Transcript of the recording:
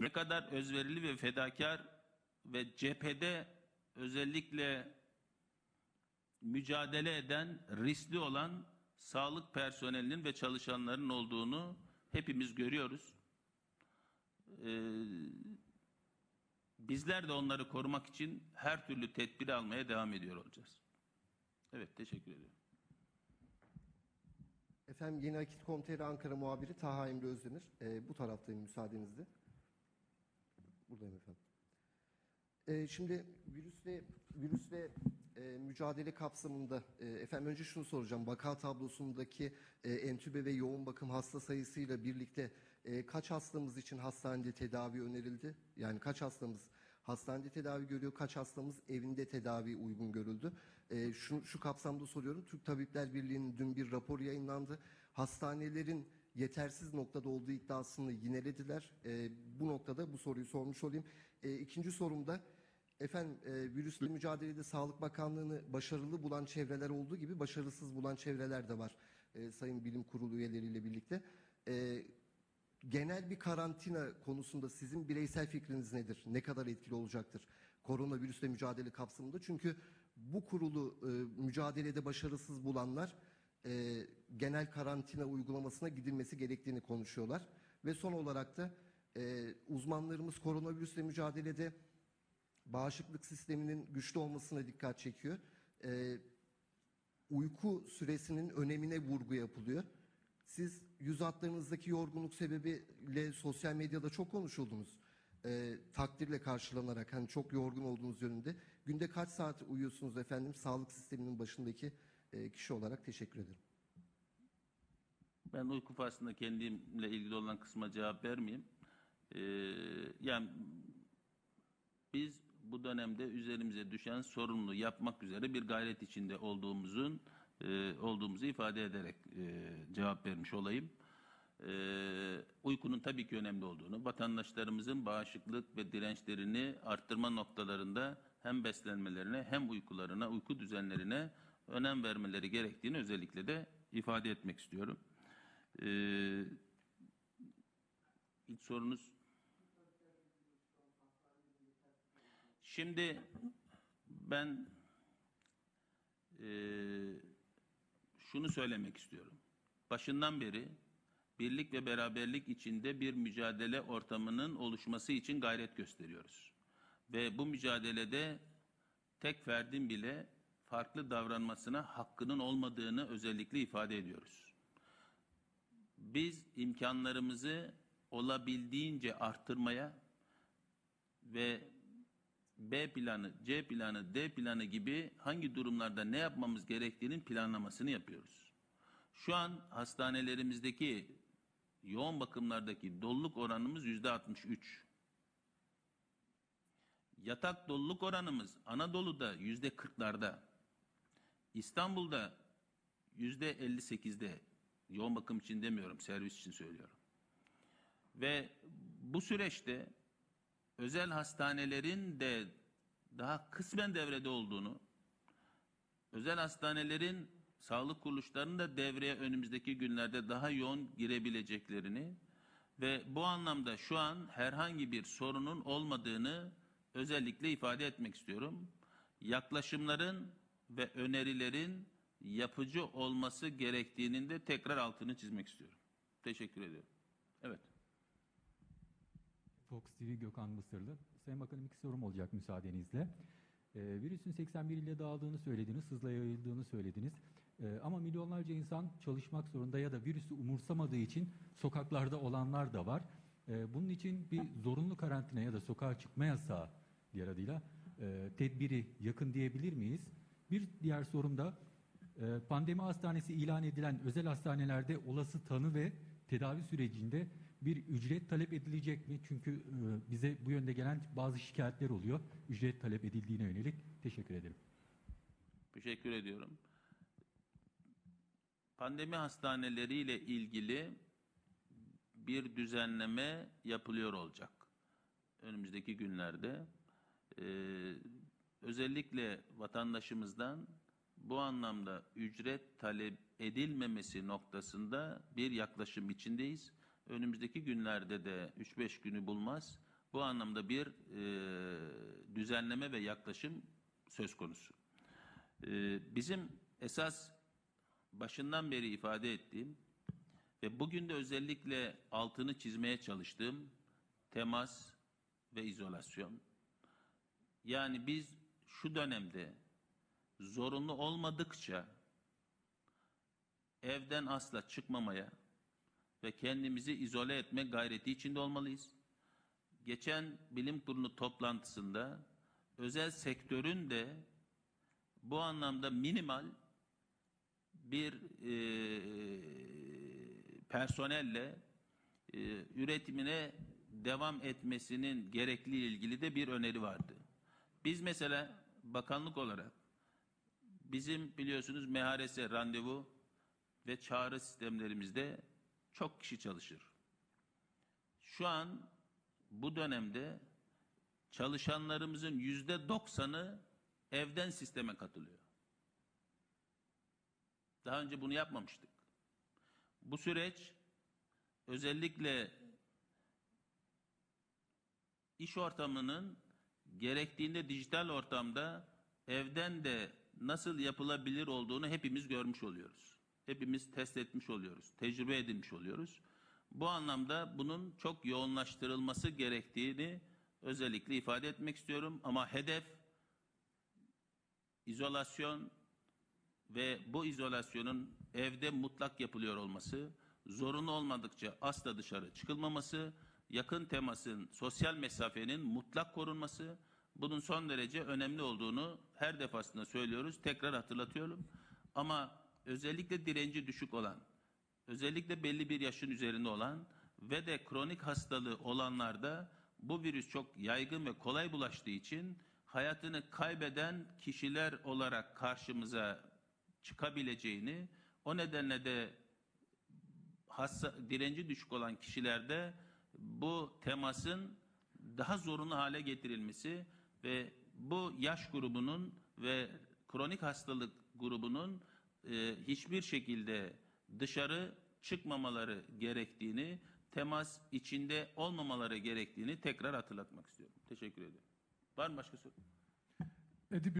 ne kadar özverili ve fedakar ve cephede özellikle mücadele eden, riskli olan sağlık personelinin ve çalışanların olduğunu hepimiz görüyoruz. Ee, bizler de onları korumak için her türlü tedbiri almaya devam ediyor olacağız. Evet, teşekkür ediyorum. Efendim Yeni Akit Komiteri Ankara muhabiri Taha Emre Özdemir. Ee, bu taraftayım müsaadenizle. Buradayım efendim. Ee, şimdi virüsle virüsle e, mücadele kapsamında e, efendim önce şunu soracağım. Vaka tablosundaki e, entübe ve yoğun bakım hasta sayısıyla birlikte e, kaç hastamız için hastanede tedavi önerildi? Yani kaç hastamız hastanede tedavi görüyor, kaç hastamız evinde tedavi uygun görüldü? E, şu, şu kapsamda soruyorum. Türk Tabipler Birliği'nin dün bir rapor yayınlandı. Hastanelerin yetersiz noktada olduğu iddiasını yinelediler. E, bu noktada bu soruyu sormuş olayım. E, ikinci sorumda efendim e, virüsle mücadelede Sağlık Bakanlığı'nı başarılı bulan çevreler olduğu gibi başarısız bulan çevreler de var. E, Sayın Bilim Kurulu üyeleriyle birlikte. E, genel bir karantina konusunda sizin bireysel fikriniz nedir? Ne kadar etkili olacaktır koronavirüsle mücadele kapsamında? Çünkü bu kurulu e, mücadelede başarısız bulanlar e, genel karantina uygulamasına gidilmesi gerektiğini konuşuyorlar. Ve son olarak da e, uzmanlarımız koronavirüsle mücadelede bağışıklık sisteminin güçlü olmasına dikkat çekiyor. E, uyku süresinin önemine vurgu yapılıyor. Siz yüz hatlarınızdaki yorgunluk sebebiyle sosyal medyada çok konuşuldunuz. Ee, takdirle karşılanarak hani çok yorgun olduğunuz yönünde. Günde kaç saat uyuyorsunuz efendim sağlık sisteminin başındaki e, kişi olarak teşekkür ederim. Ben uyku faslında kendimle ilgili olan kısma cevap vermeyeyim. Ee, yani biz bu dönemde üzerimize düşen sorumluluğu yapmak üzere bir gayret içinde olduğumuzun e, olduğumuzu ifade ederek e, cevap vermiş olayım. E, uykunun tabii ki önemli olduğunu, vatandaşlarımızın bağışıklık ve dirençlerini arttırma noktalarında hem beslenmelerine hem uykularına, uyku düzenlerine önem vermeleri gerektiğini özellikle de ifade etmek istiyorum. E, ilk sorunuz Şimdi ben eee, şunu söylemek istiyorum. Başından beri birlik ve beraberlik içinde bir mücadele ortamının oluşması için gayret gösteriyoruz. Ve bu mücadelede tek ferdin bile farklı davranmasına hakkının olmadığını özellikle ifade ediyoruz. Biz imkanlarımızı olabildiğince arttırmaya ve B planı, C planı, D planı gibi hangi durumlarda ne yapmamız gerektiğinin planlamasını yapıyoruz. Şu an hastanelerimizdeki yoğun bakımlardaki doluluk oranımız yüzde 63. Yatak doluluk oranımız Anadolu'da yüzde 40'larda. İstanbul'da yüzde 58'de. Yoğun bakım için demiyorum, servis için söylüyorum. Ve bu süreçte özel hastanelerin de daha kısmen devrede olduğunu, özel hastanelerin sağlık kuruluşlarının da devreye önümüzdeki günlerde daha yoğun girebileceklerini ve bu anlamda şu an herhangi bir sorunun olmadığını özellikle ifade etmek istiyorum. Yaklaşımların ve önerilerin yapıcı olması gerektiğinin de tekrar altını çizmek istiyorum. Teşekkür ediyorum. Evet. Fox TV Gökhan Mısırlı. Sayın Bakanım iki sorum olacak müsaadenizle. Ee, virüsün 81 ile dağıldığını söylediniz, hızla yayıldığını söylediniz. Ee, ama milyonlarca insan çalışmak zorunda ya da virüsü umursamadığı için sokaklarda olanlar da var. Ee, bunun için bir zorunlu karantina ya da sokağa çıkma yasağı diğer adıyla e, tedbiri yakın diyebilir miyiz? Bir diğer sorum da e, pandemi hastanesi ilan edilen özel hastanelerde olası tanı ve tedavi sürecinde bir ücret talep edilecek mi? Çünkü e, bize bu yönde gelen bazı şikayetler oluyor. Ücret talep edildiğine yönelik. Teşekkür ederim. Teşekkür ediyorum. Pandemi hastaneleriyle ilgili bir düzenleme yapılıyor olacak. Önümüzdeki günlerde Ee, özellikle vatandaşımızdan bu anlamda ücret talep edilmemesi noktasında bir yaklaşım içindeyiz. Önümüzdeki günlerde de 3-5 günü bulmaz Bu anlamda bir e, düzenleme ve yaklaşım söz konusu. E, bizim esas başından beri ifade ettiğim ve bugün de özellikle altını çizmeye çalıştığım temas ve izolasyon. Yani biz şu dönemde zorunlu olmadıkça evden asla çıkmamaya ve kendimizi izole etme gayreti içinde olmalıyız. Geçen bilim kurulu toplantısında özel sektörün de bu anlamda minimal bir e, personelle e, üretimine devam etmesinin gerekli ilgili de bir öneri vardı. Biz mesela bakanlık olarak bizim biliyorsunuz MHRS randevu ve çağrı sistemlerimizde çok kişi çalışır. Şu an bu dönemde çalışanlarımızın yüzde doksanı evden sisteme katılıyor. Daha önce bunu yapmamıştık. Bu süreç özellikle iş ortamının gerektiğinde dijital ortamda evden de nasıl yapılabilir olduğunu hepimiz görmüş oluyoruz. Hepimiz test etmiş oluyoruz, tecrübe edinmiş oluyoruz. Bu anlamda bunun çok yoğunlaştırılması gerektiğini özellikle ifade etmek istiyorum. Ama hedef izolasyon ve bu izolasyonun evde mutlak yapılıyor olması, zorunlu olmadıkça asla dışarı çıkılmaması, yakın temasın, sosyal mesafenin mutlak korunması, bunun son derece önemli olduğunu her defasında söylüyoruz. Tekrar hatırlatıyorum. Ama özellikle direnci düşük olan, özellikle belli bir yaşın üzerinde olan ve de kronik hastalığı olanlarda bu virüs çok yaygın ve kolay bulaştığı için hayatını kaybeden kişiler olarak karşımıza çıkabileceğini, o nedenle de hassa, direnci düşük olan kişilerde bu temasın daha zorunlu hale getirilmesi ve bu yaş grubunun ve kronik hastalık grubunun e, hiçbir şekilde dışarı çıkmamaları gerektiğini, temas içinde olmamaları gerektiğini tekrar hatırlatmak istiyorum. Teşekkür ederim. Var mı başka soru? Edip